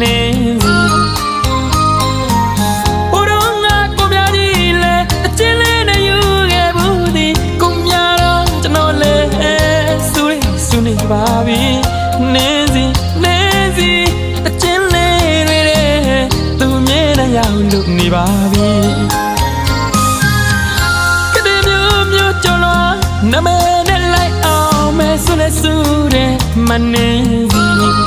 နေစီဟိုတော့ငါကိုပြကြီးလဲအချင်းလေးနဲ့ယူခဲ့ဘူးဒီကိုမြတော့ကျွန်တော်လဲဆူလေးဆူနေပါပြီနေစီနေစီအချင်းလေးတွေတဲ့သူမြဲတဲ့ရောက်လို့နေပါပြီကတဲ့မျိုးမျိုးကြော်လွားနမဲနဲ့လိုက်အောင်မဲဆုနဲ့ဆုတဲ့မနေစီ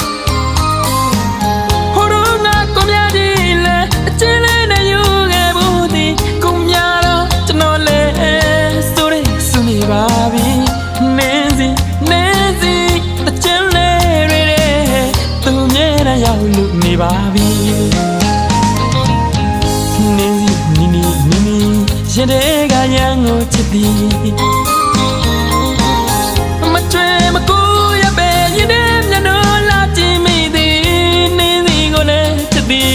က်လို့နေပါပြီနင်းစီနီနီနီနီရင်တဲ့ကရန်ကိုချစ်သည်မချွေမကူရပဲရင်တဲ့မျက်နှာလာကြည့်မိသည်နင်းစီကိုလည်းချစ်သည်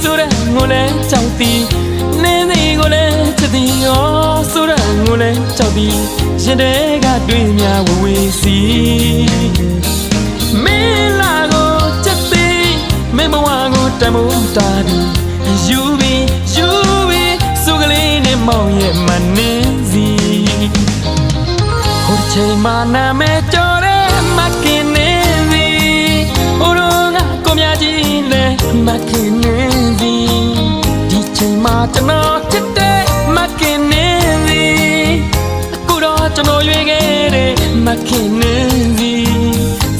ဆိုရငိုလည်းကြောက်သည်နင်းစီကိုလည်းချစ်သည်ရောဆိုရငိုလည်းကြောက်သည်ရင်တဲ့ကတွေ့များဝဝေးစီ မောင်ရဲ့မနေစီဟိုချိန်မှနာမဲကြော်တဲ့မကင်းနေစီဟိုတော့ငါကိုမြကြီးလဲမကင်းနေစီဒီချိန်မှကျွန်တော်ချစ်တဲ့မကင်းနေစီအခုတော့ကျွန်တော်ရွေးခဲ့တဲ့မကင်းနေစီ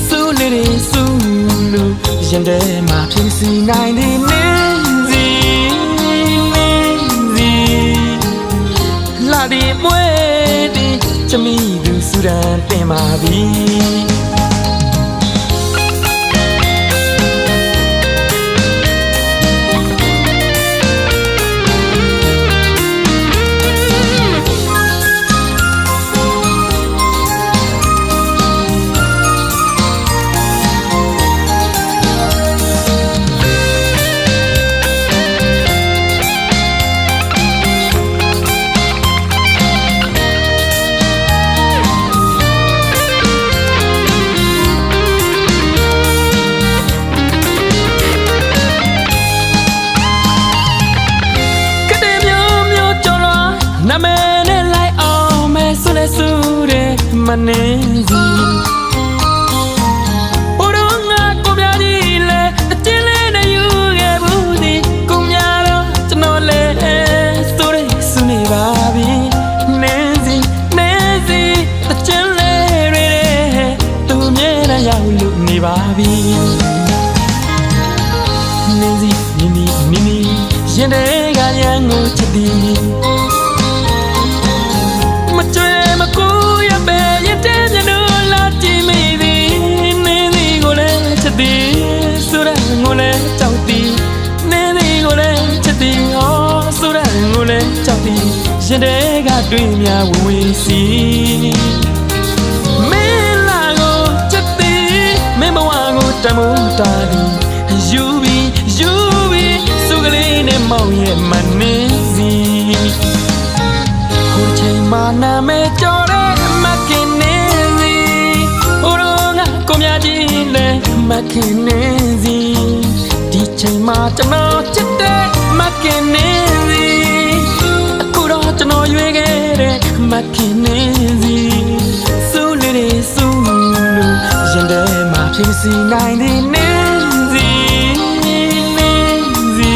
စူးလေးတွေစူးလို့ရင်ထဲမှာဖြစ်စီနိုင်တဲ့နေ ဒီမွေဒီချမီသူစူရန်တင်ပါပြီ နေစီဟိုတော့ငါကိုပြကြီးလဲအချင်းလေးနဲ့ယူခဲ့ဘူးဒီကိုများတော့ကျွန်တော်လဲဆိုတဲ့ဆုနေပါပြီနေစီနေစီအချင်းလေးတွေတဲ့သူမြဲတဲ့ရောက်လို့နေပါပြီနင်းစီနီနီနီနီရင်တဲ့ကရန်ကိုချစ်သည် ရင်တဲ့ကတွေ့များဝဝေးစီမင်းလာကိုချစ်သည်မင်းဘဝကိုတမိုးတာသည်ယူပြီးယူပြီးစုကလေးနဲ့မောင်ရဲ့မနေစီဟိုချိန်မှနာမဲကြော်တဲ့မကင်းနေစီဟိုတော့ငါကိုမြကြီးနဲ့မကင်းနေစီဒီချိန်မှကျွန်တော်ချစ်တဲ့မကင်းနေ မကင်းနေစီစူးလေးတွေစူးလို့ရင်ထဲမှာဖြစ်စီနိုင်တဲ့နေစီနေစီ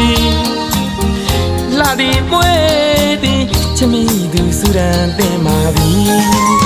လာဒီမွေးဒီချမီသူစူရန်တင်ပါပြီ